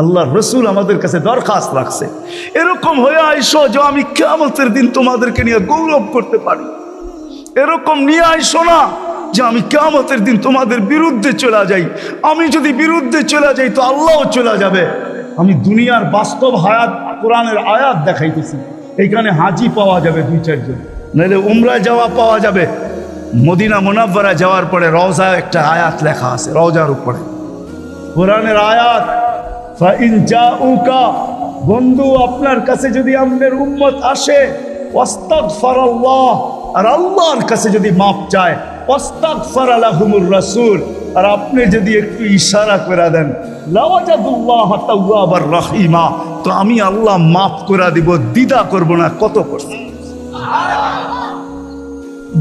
আল্লাহ রসুল আমাদের কাছে দরখাস্ত রাখছে। এরকম হয়ে আইসো যে আমি কেমতের দিন তোমাদেরকে নিয়ে গৌরব করতে পারি। এরকম নিয়ে আইসো না যে আমি কেমতের দিন তোমাদের বিরুদ্ধে চলে যাই। আমি যদি বিরুদ্ধে চলে যাই তো আল্লাহও চলে যাবে। আমি দুনিয়ার বাস্তব হায়াত, কোরআনের আয়াত দেখাইতেছি। এইখানে হাজি পাওয়া যাবে দুই, চারজন। নাহলে উমরা যাওয়া পাওয়া যাবে। মদিনা মোনাব্বরা যাওয়ার পরে রওজা একটা আয়াত লেখা আছে, রওজার উপরে। কোরআনের আয়াত বন্ধু, আপনার কাছে যদি আপনার উম্মত আসে আল্লাহ আর আল্লাহর কাছে যদি মাপ চায় ওয়াস্তাগফার আলাহুমুর রাসূল। আর আপনি যদি একটু ইশারা করে দেন তাওয়াবার রহিমা। তো আমি আল্লাহ মাফ করে দিব দিদা করব না, কত করছে।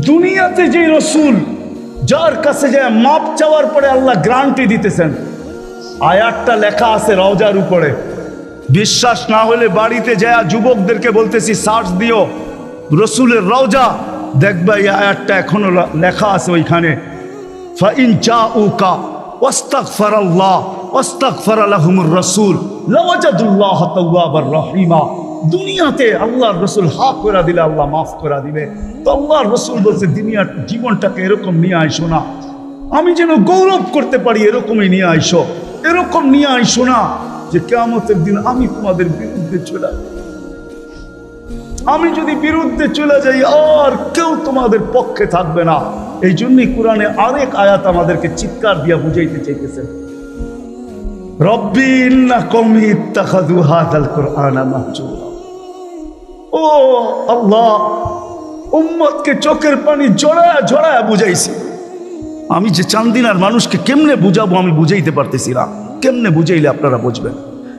দুনিয়াতে যে রসুল, যার কাছে যায় মাপ চাওয়ার পরে আল্লাহ গ্রান্টি দিতেছেন আয়াতটা লেখা আছে রওজার উপরে। বিশ্বাস না হলে বাড়িতে যায় যুবকদেরকে বলতেছি, সার্চ দিও। রসুলের রওজা, দেখবা এই আয়াতটা এখনও লেখা আছে ওইখানে। ফাইন চা উকা ওয়াস্তাগফার আল্লাহ ওয়াস্তাগফার আলাহুমুর রাসূল, লাওয়াজাদুল্লাহ তাওয়াবার রহিমা। দুনিয়াতে আল্লাহর রসুল হা করে দিলে আল্লাহ মাফ করে দিবে। তো আল্লাহর রসুল বলছে দুনিয়ার জীবনটাকে এরকম নিয়ে আইসো না। আমি যেন গৌরব করতে পারি, এরকমই নিয়ে আইসো। এরকম নিয়ে আইসো না যে কেয়ামতের দিন আমি তোমাদের বিরুদ্ধে চলে আমি যদি বিরুদ্ধে চলে যাই, আর কেউ তোমাদের পক্ষে থাকবে না। এই জন্যই কোরআনে আরেক আয়াত আমাদেরকে চিৎকার দিয়া বুঝাইতে চাইতেছেন ও আল্লাহ চোখের পানি জড়ায়া জড়ায়া বুঝাইছি। আমি যে চান্দিনার মানুষকে কেমনে বুঝাবো আমি বুঝাইতে পারতেছি না। কেমনে বুঝাইলে আপনারা বুঝবেন?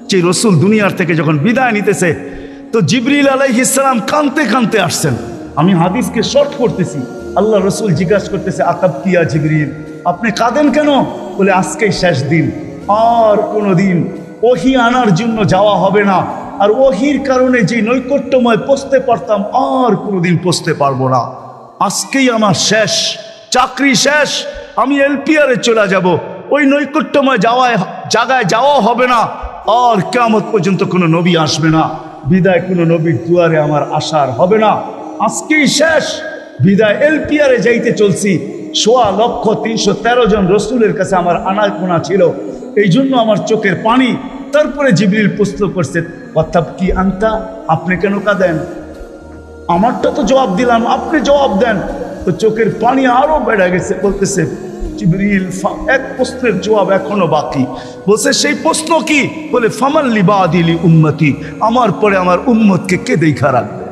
যে রসুল দুনিয়ার থেকে যখন বিদায় নিতেছে, তো জিবরিল আলাইহ ইসলাম কানতে কানতে আসছেন। আমি হাদিসকে শর্ট করতেছি। আল্লাহ রসুল জিজ্ঞাসা করতেছে, আতাব কিয়া জিবরিল? আপনি কাঁদেন কেন? বলে, আজকেই শেষ দিন। আর কোনো দিন ওহি আনার জন্য যাওয়া হবে না। আর ওহির কারণে যে নৈকট্যময় পৌঁছতে পারতাম, আর কোনোদিন পৌঁছতে পারব না। আজকেই আমার শেষ। চাকরি শেষ, আমি এলপিআরে চলে যাব। ওই নৈকট্যময় যাওয়ায় জায়গায় যাওয়া হবে না। আর কেমত পর্যন্ত কোনো নবী আসবে না। বিদায় কোনো নবীর দুয়ারে আমার আসার হবে না। আজকেই শেষ। বিদায় এলপিআরে যাইতে চলছি। সোয়া লক্ষ তিনশো তেরো জন রসুলের কাছে আমার আনাগোনা ছিল। এই জন্য আমার চোখের পানি। তারপরে জিবরিল প্রশ্ন করছে, অর্থাৎ কি আনতা? আপনি কেন কাঁদেন? আমারটা তো জবাব দিলাম, আপনি জবাব দেন। তো চোখের পানি আরও বেড়ে গেছে। বলতেছে এক প্রশ্নের জবাব এখনও বাকি। বলছে, সেই প্রশ্ন কি? বলে ফামাল্লি বাদিলি উম্মতি, আমার পরে আমার উম্মতকে কে দেখা রাখবে?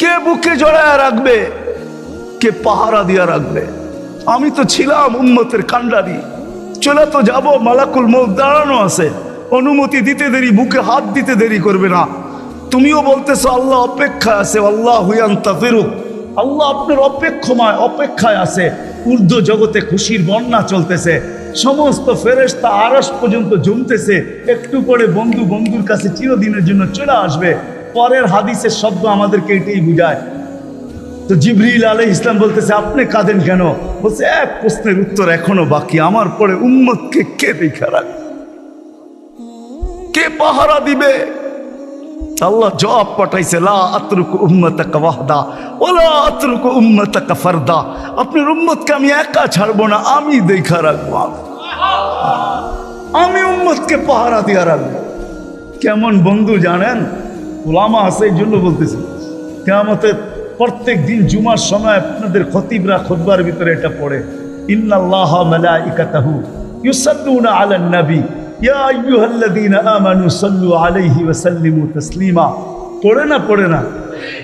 কে বুকে জড়ায় রাখবে? কে পাহারা দিয়া রাখবে? আমি তো ছিলাম উম্মতের কান্ডারি চলে তো যাব, মালাকুল মৌত দাঁড়ানো আছে। অনুমতি দিতে দেরি, বুকে হাত দিতে দেরি করবে না। তুমিও বলতেছো, আল্লাহ অপেক্ষা আছে আল্লাহ হুয়ান্তা ফেরুক আল্লাহ আপনার অপেক্ষমায়, অপেক্ষায় আছে। ঊর্ধ্ব জগতে খুশির বন্যা চলতেছে। সমস্ত ফেরেশতা আরস পর্যন্ত জমতেছে। একটু পরে বন্ধু বন্ধুর কাছে চিরদিনের জন্য চলে আসবে। পরের হাদিসের শব্দ আমাদেরকে এটাই বুঝায়। তো জিবরিল আলাই ইসলাম বলতেছে, আপনি কাঁদেন কেন? বলছে, এক প্রশ্নের উত্তর এখনও বাকি। আমার পরে উম্মতকে কে দেখা রাখবে? কে পাহারা দিবে? আল্লাহ জবাব পাঠাইছে, লা আতরুকু উম্মতাকা ওয়াহদা ওলা আতরুকু উম্মতাকা ফারদা। আপনার উম্মতকে আমি একা ছাড়বো না, আমি দেখা রাখব। আমি উম্মতকে পাহারা দিয়া রাখব। কেমন বন্ধু জানেন? ওলামা আছে, এই জন্য বলতেছি কেমতের প্রত্যেক দিন জুমার সময় আপনাদের খতিবরা খুতবার ভিতরে এটা পড়ে, ইন্নাল্লাহ মালাইকাতাহু ইউসাল্লুনা আলান নবী ইয়া আইয়ুহাল্লাযীনা আমানু সাল্লু আলাইহি ওয়া সাল্লিমু তাসলিমা। পড়ে না পড়ে না।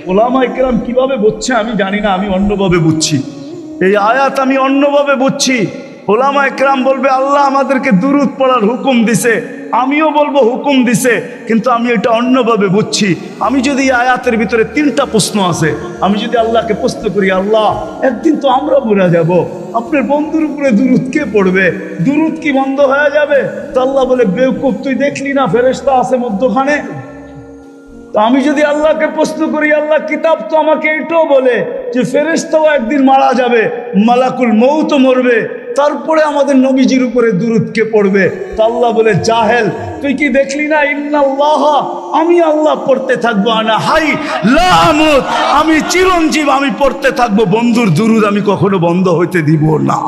ওলামা ইকরাম কীভাবে বুঝছে আমি জানি না, আমি অন্যভাবে বুঝছি। এই আয়াত আমি অন্যভাবে বুঝছি। ওলামা একরাম বলবে, আল্লাহ আমাদেরকে দুরুদ পড়ার হুকুম দিছে। আমিও বলব হুকুম দিছে, কিন্তু আমি এটা অন্যভাবে বুঝছি। আমি যদি আয়াতের ভিতরে তিনটা প্রশ্ন আছে, আমি যদি আল্লাহকে প্রশ্ন করি, আল্লাহ, একদিন তো আমরা মরে যাব, আপনার বন্ধুর উপরে দুরুদ কে পড়বে? দুরুদ কি বন্ধ হয়ে যাবে? তো আল্লাহ বলে, বেউকুফ, তুই দেখলি না, ফেরেশতা আছে মধ্যখানে? তো আমি যদি আল্লাহকে প্রশ্ন করি, আল্লাহ কিতাব তো আমাকে এটাও বলে যে ফেরেস্তাও একদিন মারা যাবে, মালাকুল মৌ তো মরবে। তারপরে আমাদের নবীজির উপরে দুরুদকে পড়বে। তো আল্লাহ বলে, জাহেল, তুই কি দেখলি না? ইন্নাল্লাহ, আমি আল্লাহ পড়তে থাকব, আনা হাই লামুত আমি চিরঞ্জীব, আমি পড়তে থাকব। বন্ধুর দুরুদ আমি কখনো বন্ধ হইতে দিব না।